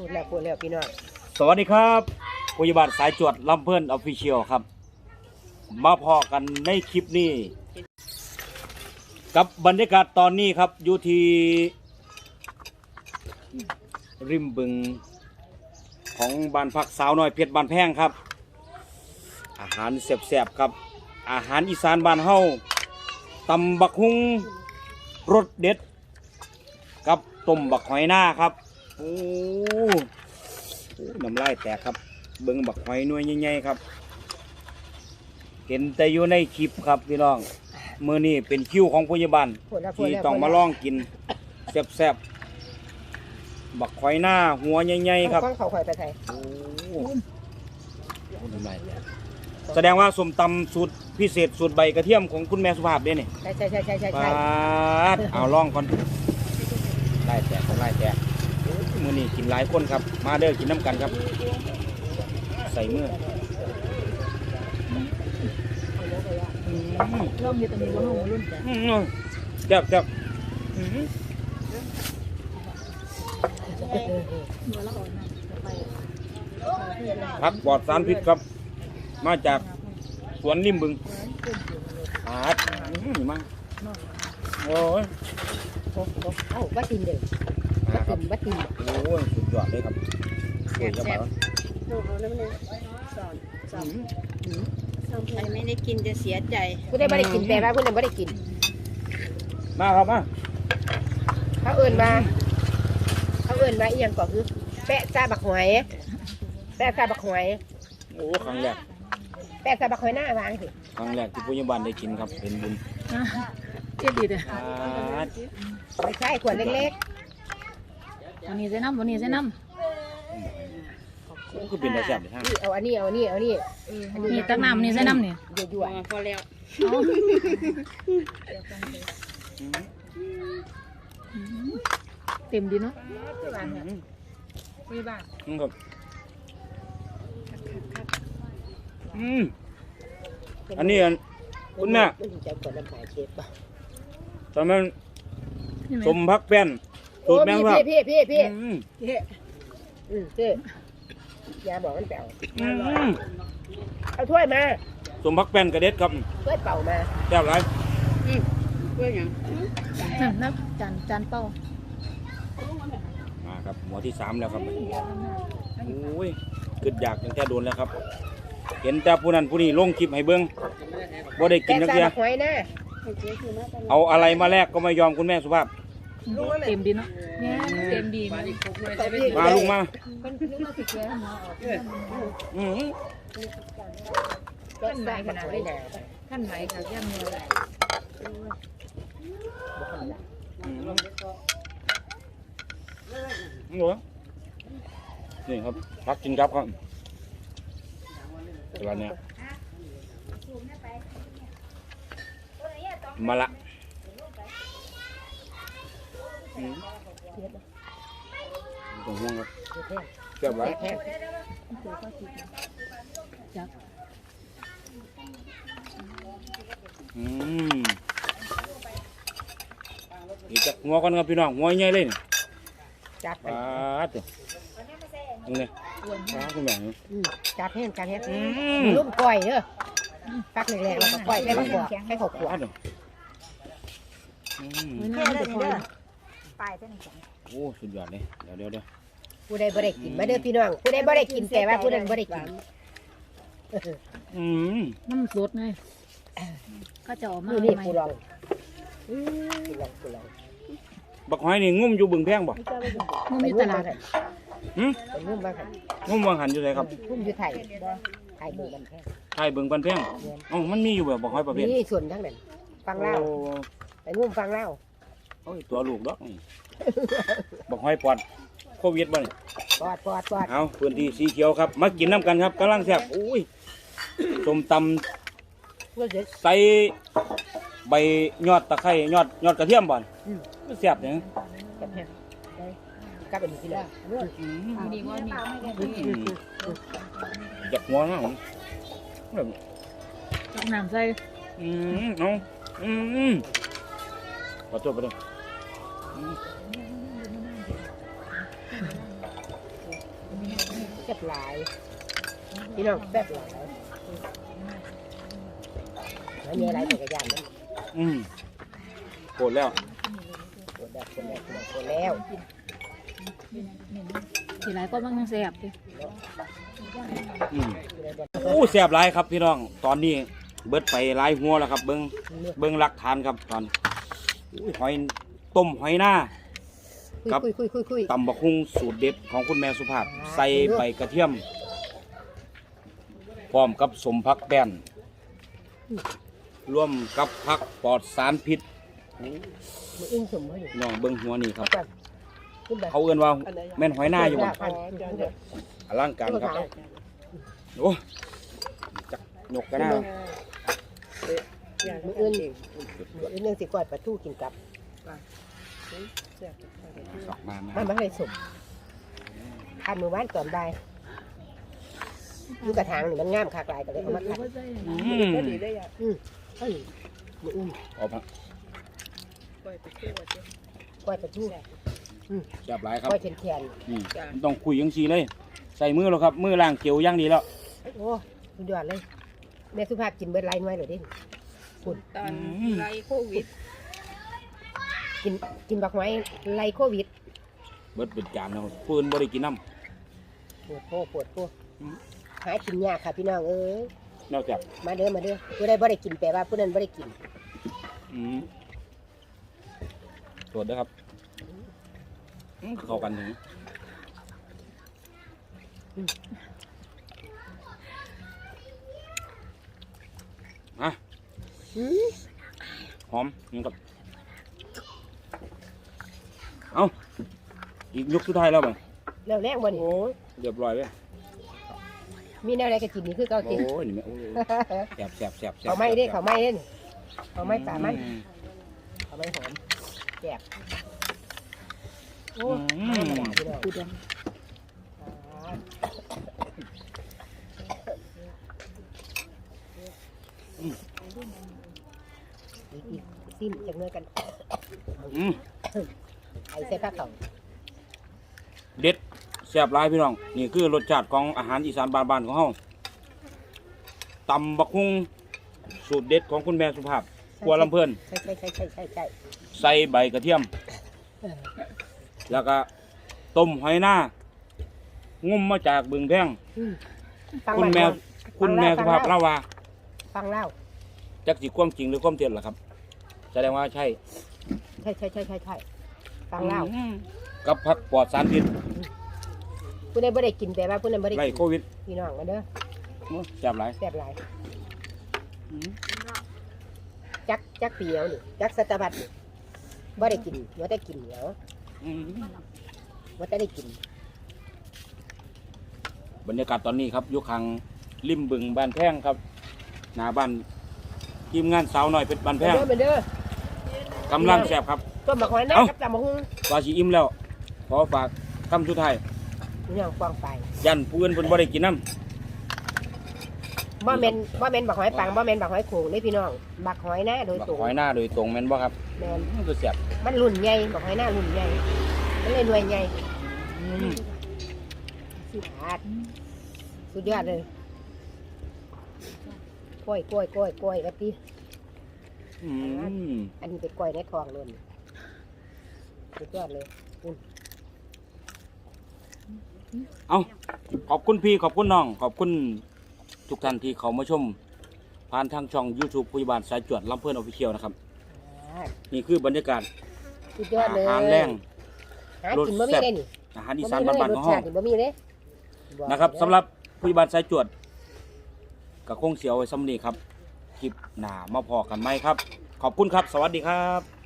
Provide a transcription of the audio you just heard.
พูดแล้วพูดแล้วพี่น้องสวัสดีครับพยาบาลสายจวดลำเพิ่นออฟฟิเชียลครับ มาพอกันในคลิปนี้ กับบรรยากาศตอนนี้ครับอยู่ที่ริมบึงของบ้านพักสาวน้อยเพชรบ้านแพงครับ อาหารแซ่บๆครับ อาหารอีสานบ้านเฮาตำบักฮุงรสเด็ด กับต้มบักหอยหน้าครับ โอ้โอ้น้ำลายแตกครับ เบิ้งบักหอยหน่วยใหญ่ๆครับ เห็นแต่อยู่ในคลิปครับพี่น้องมือนี้เป็นคิวของพยาบาลพูดแล้วพูดที่แล้วต้องมาลองกินแซ่บๆบักหอยหน้าหัวใหญ่ๆครับข้องเขาคอยไปไทยโอ้โหน้ำลายแตกแสดงว่าสมตำสูตรพิเศษสูตรใบกระเทียมของคุณแม่สุภาพเด้นี่ใช่ใช่ใช่ใช่ใช่ปใช่าดเอาลองก่อนไล่แตกไล่แตกโอ้ย มือนี้กินหลายคนครับ มาเด้อกินน้ำกันครับ ใส่เมืออืมร่องอยู่ตรงนี้ว่าห้องรุ่นจ้ะอืมแซ่บแซ่บอืมหัวละอ่อนนะไปผักปลอดสารพิษครับ มาจากสวนริมบึงปาดอืมมาโอ้ยโอ้โหเอ้าบัตตินเด้อ มาบัตคติรับนบัตตินโอ้ยสุดยอดเลยครับโอ้ยจะมาใครไม่ได้กินจะเสียใจผู้ใดไม่ได้กินแปลว่าผู้นั้นไม่ได้กิน มาครับมาเขาเอื่นมาเขาเอื่นมาอีหยังก็คือแปะซาบักหอยแปะซาบักหอยโอ้ครั้งแรกแปะซาบักหอยหน้าวางสิครั้งแรกที่ผู้ใหญ่บ้านได้กินครับเป็นบุญเจ็ดดีเด้อปาดไม่ใช่ขวดเล็ก วันนี้ใส่น้ำวันนี้ใส่น้โอ้คือเป็นแต่แซ่บเลยๆฮะนี่เอาอันนี้เอาอันนี้เอาอันนี้ำนี่ตักน้ำนี่ใส่น้ำนี่ยั่วพอแล้วเอาเต็มดีเนาะอืมๆนี่บ้างอืมครับอืมอันนี้อันคุณแม่มันถึงใจขวดน้ำปลาเชฟป่ะตอนนั้นนี่ไหมสมพักแป้น สูตรแมงครับพี่พี่พี่พี่อืมพี่อืมพี่ยาบอกมันแปลวอืมเอาถ้วยมาสมพักแป้นกระเด็ดครับถ้วยเป่ามาแซ่บไรเพื่ออย่างนั่นนับจานจานเป้ามาครับหัวที่สามแล้วครับโอ้ยกึดอยากตั้งแต่โดนแล้วครับ เห็นแต่ผู้นั้นผู้นี้ลงคลิปให้เบิ้งบ่ได้กินนักแกะเดียซาบักหอยนะเอาอะไรมาแลกก็ไม่ยอมคุณแม่สุภาพ เต็มดีเนาะเนี่ยเต็มดีมันมาลุงมาคนนึกว่าสิแก่เนาะอืมแกะซาบักหอยนะขั้นไหนค่ะย่ำเนื้ออืมนี่เหรอนี่ครับพักกินครับครับเวลาเนี้ยมาละอืมไม่ ต้องห่วงครับเรียบร้อยแห้งจักอืมอีกจากหัวกันครับพี่น้องหัวใหญ่เลยนี่จัดไปปาดเถอะตรงนี้ปาดคุณแม่นี่อืมจัดแห้งจัดแห้งอืมลุ่มก้อยเด้อปักแรงๆแล้วก็ก้อยให้เขาขวให้เขาขวปาดเถอะอืมไม่น่าจะพอ ปลายเท่านี้จ้ะโอ้สุดยอดเลยเดี๋ยวเดี๋ยวเดี๋ยวผู้ใดบ่ได้กินมาเด้อพี่น้องผู้ใดบ่ได้กินแต่ว่าผู้นั้นบ่ได้กินอืมน้ำสดไงก็จะออกมามือนี่ใหม่กูลองอืมกูลองกูลองบักหอยนี่งุ่มอยู่บึงแพงบ่มันไปมีงุ่ตมลามาดค่ะหืมไปงุ่มมาค่ะงุ่มวางหันอยู่ไหนครับงุ่มอยู่ไทยไทยมือมันแพงไทยบึงปันแพงอ๋อมันมีอยู่แบบบักหอยประเภทนี่ส่วนทั้งนั้นฟังเล่าโอ้ไปงุ่มฟังเล่า โอ้ยตัวลูกดอกนี่บักหอยปลอดโควิดบ่นี่ปอดปอดปอดเอาพื้นที่สีเขียวครับ มากินน้ำกันครับกำลังแซ่บอุ้ยส้มตำเพื่อเด็ดใส่ใบยอดตะไคร้ยอดยอดกระเทียมบ่อนอืมมันแซ่บเนี่ยกับแห้งกับเป็นที่ละดีว่านี่อยากหัวนะผมแบบตักน้ำใส่อืมเอาอืมขอโทษไปเลย อืมซ่บหลายพี่น้องแซ่บหลายแล้วมีอะไรจักรยานนั่นอืมโกรธแล้วคนแล้วคนแล้วคนแล้วทีไรก็บางแสบดิอืมโอ้แซ่บหลายครับพี่น้อง ตอนนี้เบิดไปหลายหัวแล้วครับ เบิ้งเบิ้งหลักฐานครับตอนอุ้ยหอย ต้มหอยหน้า ครับคุยคุยคุยคุยตำบักหุ่งสูตรเด็ดของคุณแม่สุภาพ ใส่ใบกระเทียม พร้อมกับสมพักแป้นร่วมกับพักปลอดสารพิษมืออึ้งสมเขาอยู่พี่น้องเบิ้งหัวนี่ครับก่อนขึ้นไปเขาเอื้นว่าแม่นหอยหน้าอยู่บ่พันอลังการครับโอ้จักยกกันหน้ามืออื่นมืออื่นยังสิกอดปลาทูกินกับ สอกมามามันไม่ได้สมทานมือวานก่อนบ่ายอยู่กระถางนี่มันงามคากลายก็เลยเอามาขัดอืมเอ้ยมืออื่นเอาพักกล้อยปลาทูแซ่บหลายครับกล้อยแขนอืมต้องคุยยังสีเลย ใส่มือแล้วครับ มือล่างเกียวอย่างดีแล้ว ๆโอ้สุดยอดเลยแม่สุภาพกินเบิดไรน้อยเลยดิ ตอนไรโควิด กินกินบักไม้ไรโควิดเบิดเป็นจานแล้วปืนบ่ได้กินน้ปวดโพปวดโพหากินยากค่ะพี่น้องเอ้ยำนอกจากมาเด้อมาเด้อผู้ใดบ่ได้กินแปลว่าผู้นั้นบ่ได้กินอืมตรวจด้วยครับอืมเข้ากันถึงอะอืมหอมนี่กับเอา อีกยกสุดท้ายแล้วมั้งแล้วแรงบ่นี่เรียบร้อยเลยมีแนวอะไรก็กินนี่คือเก่าโอ้กินยนี่แม่โอ้ยแสบแสบแสบแสบเขาไม่ได้เขาไม่ได้นี่เขาไม่ป่ามันอืเขาไม่หอมแจกโอ้อืไม่มธรรมดาพี่น้องกูดองอีกอีกซิมจากเนื้อกัน อืม ไอ้ใส่ผ้าเขาว เด็ดแซ่บหลายพี่น้อง นี่คือรสชาติของอาหารอีสานบ้านๆของเฮาตำบักฮุงสูตรเด็ดของคุณแม่สุภาพครัวลำเพิ่นใช่ใช่ใช่ใช่ใช่ใช่ใส่ใบกระเทียมเออแล้วก็ต้มหอยหน้างุ่มมาจากบึงแพงอืมฟังคุณแม่มันคุณแม่สุภาพเล่าว่า ฟังเล่าจักสิความจริงหรือความเท็จล่ะครับ แสดงว่าใช่ ใช่ใช่ใช่ใช่ใช่ฟังเล่าอืม กับผักปลอดสารพิษผู้ใดบ่ได้กินแปลว่าผู้นั้นบ่ได้ไล่กินโควิดพี่น้องมาเด้อโอ้แซ่บหลายแซ่บหลายอืมจักจักเปียวนี่จักสตาร์บัตนี่บ่ได้กินว่าได้กินเหนียวอืมว่าได้กินบรรยากาศตอนนี้ครับอยู่ข้างริมบึงบ้านแพงครับหน้าบ้านทีมงานสาวหน่อยเป็นบ้านแพมางเด้อมาเด้อกำลังแซ่บครับต้มบักหอยนะเอ้ากับตำบักหุ่ง ว่าสิอิ่มแล้ว ขอฝากคำสุดท้ายพี่น้องกวางไปยันผู้อื่นเพิ่นบ่ได้กินน้บ่แม่นบ่แม่นบักหอยปังบ่แม่นบักหอยโขงเด้พี่น้องบักหอยนะโดยำบักตรงหอยหน้าโดยตรงแม่นบ่ครับแม่นมันก็แซ่บมันรุ่นใหญ่บักหอยหน้ารุ่นใหญ่มันเลยหน่วยใหญ่อืมสุดยอดสุดยอดเลยกล้วยกล้วยกล้วยกล้วยแบบนี้อืมอันนี้เป็นกล้วยในทองเลยสุดยอดเลย เอาขอบคุณพี่ขอบคุณน้อง ขอบคุณทุกท่านที่เขามาชม ผ่านทางช่อง YouTube ผู้ใหญ่บ้านสายจวดลำเพิ่นออฟฟิเชียลนะครับอ่านี่คือบรรยากาศสุดยอดเลยอาหารแรง หากินบ่มีได้นี่อาหารอีสานบ้านๆของรสเฮาชาตินี่บ่มีเด้อกนะครับเด้อสำหรับผู้ใหญ่บ้านสายจวดก็คงเสียวไว้สำนีครับ คลิปหน้ามาพอกันไหมครับ ขอบคุณครับ สวัสดีครับ